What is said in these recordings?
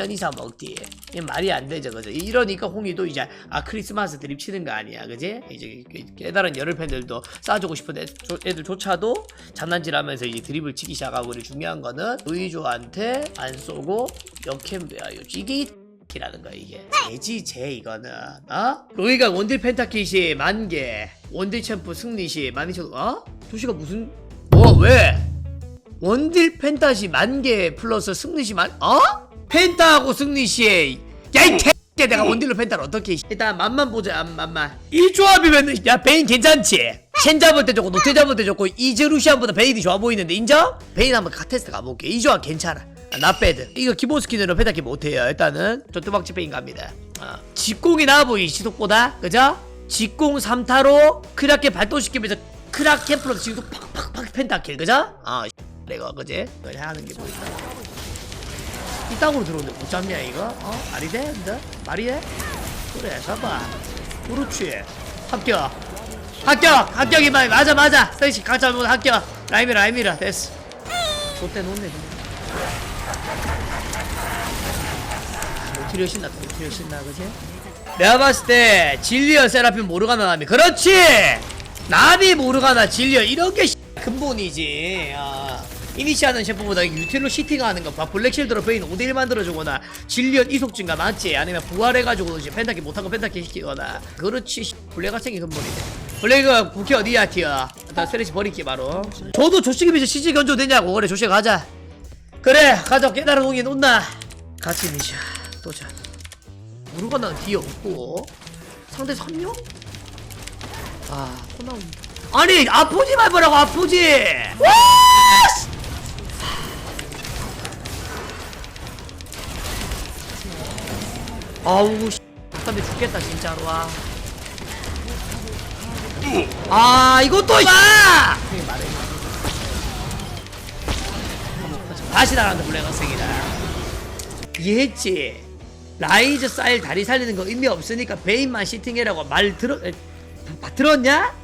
3년 이상 먹디. 이 말이 안 되죠, 그죠? 이러니까 홍이도 이제 아 크리스마스 드립 치는 거 아니야, 그지? 이제 그 깨달은 열혈 팬들도 쏴주고 싶은 애, 조- 애들 조차도 장난질하면서 이제 드립을 치기 시작하고 그리고 중요한 거는 루이조한테 안 쏘고 역캠도야. 이게 이라는 거야 이게 제지 제 이거는 어? 로이가 원딜 펜타킷이 만개 원딜 챔프 승리시 만이천 어? 도시가 무슨 뭐 왜? 원딜 펜타시 만개 플러스 승리 시 만 어? 펜타하고 승리시 야이 개 내가 원딜로 펜타를 어떻게 일단 맛만 보자 맛만. 이 조합이면은 야 베인 괜찮지? 첸 잡을 때 좋고 노테 잡을 때 좋고 이즈루시안보다 베인이 좋아 보이는데 인정? 베인 한번 카테스트 가볼게. 이 조합 괜찮아. 아, 나배드 이거 기본 스킨으로 펜타키 못해요 일단은. 저 뚜벅지 베인 갑니다. 어. 직공이 나아 보이 시속보다. 그죠? 직공 3타로 크라켄 발동시키면서 크라켄 플러스 지금 팍팍팍 펜타킬 그죠? 어 내가 그제? 그걸 하는 게 보인다 이땅으로 들어오는데 못 잡냐 이거? 어? 말이 돼? 근데? 말이 돼? 그래 잡아 그렇지 합격 합격 합격이 말 맞아 맞아 스테이시 각자 못 합격 라임이라 라임이라 됐어 좋대 놓네 그냥 노티리오 신나 노티리오 신나 그지? 내가 봤을 때 진리언 세라핀 모르가나 나미 그렇지 나비 모르가나 진리언 이런 게 근본이지 아. 이니시하는 셰프보다 유틸로 시팅하는 거봐 블랙실드로 베인 5대1 만들어주거나 진리언 이속 증가 맞지? 아니면 부활해가지고 이제 펜타키 거 펜타키 시키거나. 그렇지. 씨. 블랙 학생이 근본이지 블랙은 국회 어디야 티어? 일단 스트레치 버릴게 바로. 저도 조식이 이제 CG 견조 되냐고. 그래 조식 가자. 그래 가자. 깨달은 공이 온나. 같이 이니시아 또자. 무르가나는 뒤에 없고. 상대 3명? 아, 또 나온다. 아니, 아프지 말보라고, 아프지! 와! 아우, 씨. 근데 죽겠다, 진짜로, 와. 아, 이것도, 봐! 다시 나간다, 블랙학생이다. 이해했지? 라이즈 쌀 다리 살리는 거 의미 없으니까 베인만 시팅해라고 말 들어 에, 다 들었냐?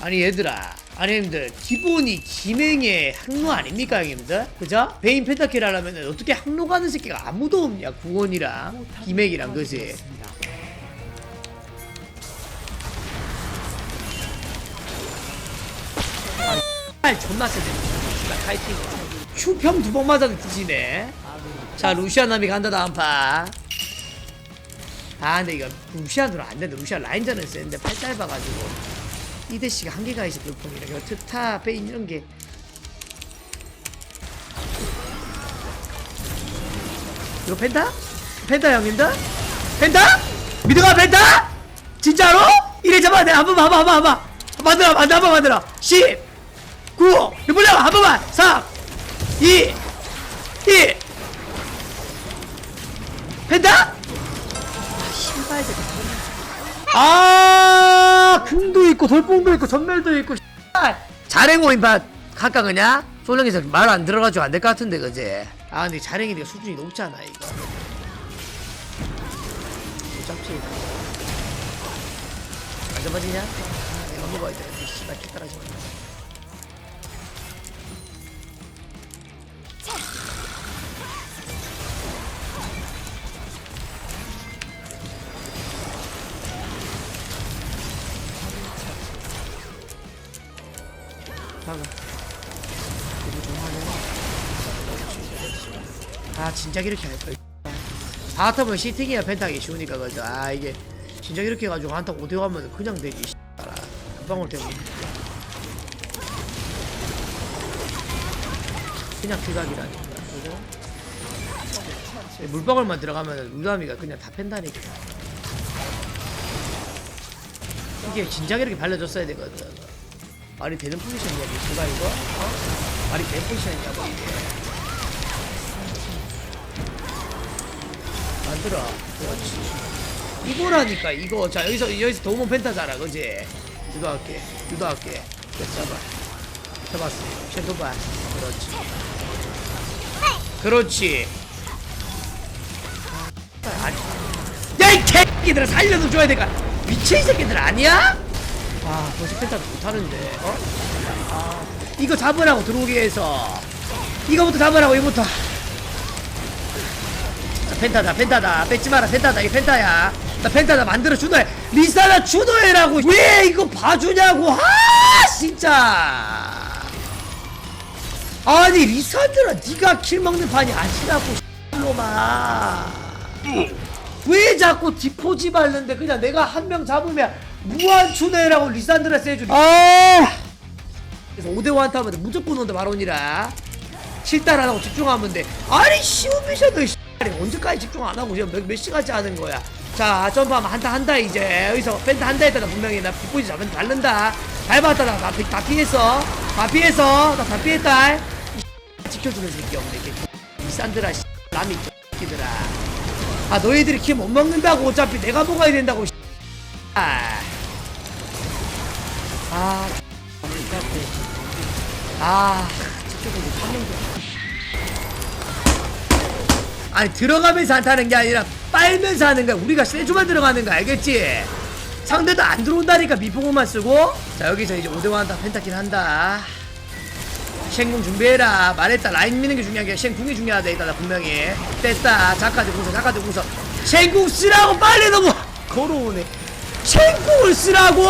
아니 얘들아 아니 형님들 기본이 기맹의 항로 아닙니까 형님들? 그죠? 베인 펜타킬 하려면 어떻게 항로 가는 새끼가 아무도 없냐 구원이랑 기맹이랑 그지? 아, 존나 세네. 카이팅. 큐평 두 번 맞아도 뒤지네. 자, 루시아남이 간다 다음 파. 아, 근데 이거 루시안으로 안 된다. 루시안 라인전은 쓰는데 팔 짧아가지고 이대씨가 한계가 있어. 이거 트타 베인 이런 게. 이거 펜타? 펜타 형님들? 펜타? 미드가 펜타? 진짜로? 이래 잡아 내가 한번 봐봐 한번 봐봐 만들어 만들어 한번 만들어 10 9 리플레어 한 번만 3 2 1 펜타? 아, 신발 새끼. 아 금도 있고 돌풍도 있고 전멸도 있고. 자랭호 인파 각각 그냐? 소령에서 말 안 들어가지고 안 될 것 같은데 그지? 아 근데 자랭이 수준이 높잖아 이거 못 잡지 안 잡아지냐? 아, 내가 먹어야 돼 씨발 개 떨어지 네 막아 이거 좀 하네 아 진작 이렇게 할걸 바텀은 시팅이야 펜타기 쉬우니까 그죠? 아 이게 진작 이렇게 해가지고 한타 5대 가면 그냥 되지 씨발아. 금방울 때문에 그냥 필각이라니까. 그죠? 물방울만 들어가면 루다미가 그냥 다 팬다니까. 이게 진작 이렇게 발려줬어야 되거든 말이 되는 포지션이야 누가 이거? 어? 말이 되는 포지션이냐고 이게. 만들어. 그렇지. 이거라니까 이거. 자 여기서 여기서 도움은 펜타잖아 그지? 유도할게 유도할게. 잡아. 잡았어. 쉔토바. 그렇지. 그렇지. 아니. 야이 개새끼들아 살려도 줘야 될까? 미친 새끼들 아니야? 아 벌써 펜타 못하는데 어? 아 이거 잡으라고 들어오게 해서. 이거부터 잡으라고 이거부터. 자, 펜타다 펜타다. 뺏지 마라 펜타다. 이게 펜타야. 나 펜타다 만들어 주노해. 리사나 주노해라고. 왜 이거 봐주냐고. 아 진짜. 아니 리사들아 네가 킬 먹는 판이 아니라고 놈아. 왜 자꾸 디포지 바르는데 그냥 내가 한 명 잡으면 무한 추노해라고 리산드라 세주 아! 그래서 5대1 타면 무조건 온다 마론이라. 실달 안 하고 집중하면 돼. 아니 미션을 언제까지 집중 안 하고 지금 몇, 몇 시간째 하는 거야? 자 점프하면 한타 한다 이제. 여기서 펜트 한다 했다 나 분명히 나 뒷포지 잡으면 밟는다. 밟았다 나 다, 피했어. 다 피했어. 나 다 피했다. 이 지켜주는 새끼 없네 이게. 이 산드라 씨, 남이 새끼들아. 아 너희들이 키 못 먹는다고 어차피 내가 먹어야 된다고 씨. 아, 아, 아, 지켜보고 한명도 아니 들어가면서 한타는 게 아니라 빨면서 하는 거야. 우리가 세주만 들어가는 거 알겠지? 상대도 안 들어온다니까 미포고만 쓰고. 자 여기서 이제 5대1 한다 펜타킬 한다. 쉔궁 준비해라. 말했다. 라인 미는 게 중요한 게 쉔궁이 중요하다 이따 나 분명히. 됐다. 자카드 궁서 자카드 궁서 쉔궁 쓰라고 빨리 너무 걸어오네 쉔궁을 쓰라고!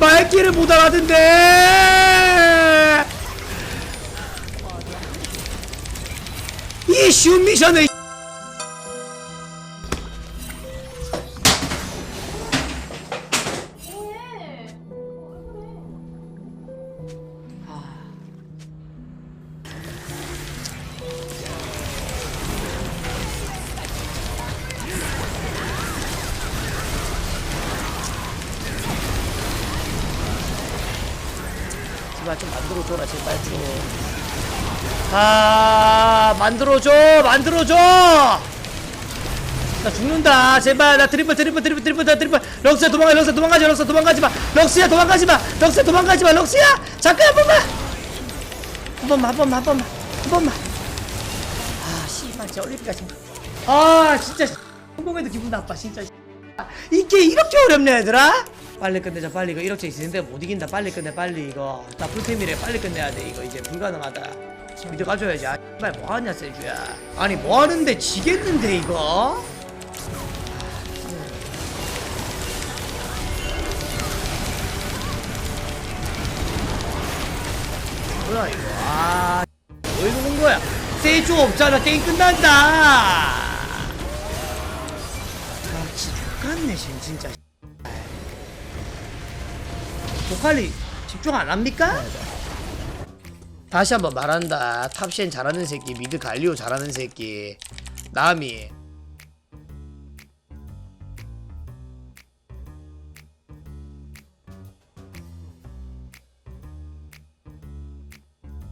말귀를 못 알아듣네! 이 쉬운 미션을 제발 좀 만들어줘라 제발 좀 아 만들어줘 만들어줘! 나 죽는다. 제발 나 드리블 드리블 드리블 드리블 나 드리블. 럭스야 도망가 럭스야 도망가지 마 럭스야 도망가지 마. 럭스야 도망가지마. 럭스야 도망가지 마. 럭스야! 잠깐 한 번만! 한 번만 한 번만 한 번만 한 번만. 아 씨발 진짜 올림피가 지금 아 진짜 성공해도 기분 나빠 진짜 이게 이렇게 어렵네 얘들아 빨리 끝내자 빨리 이거. 이렇게 있는데 못 이긴다. 빨리 끝내 빨리 이거. 나 풀템이래 빨리 끝내야 돼. 이거 이제 불가능하다. 미드 가져야지. 아 빨 뭐하냐 세주야. 아니 뭐하는데 지겠는데 이거? 뭐야 이거? 아왜 누군 거야? 세주 없잖아. 게임 끝난다. 아 진짜 쟨 진짜 보컬리 집중 안 합니까? 다시 한번 말한다 탑쉔 잘하는 새끼 미드 갈리오 잘하는 새끼 남이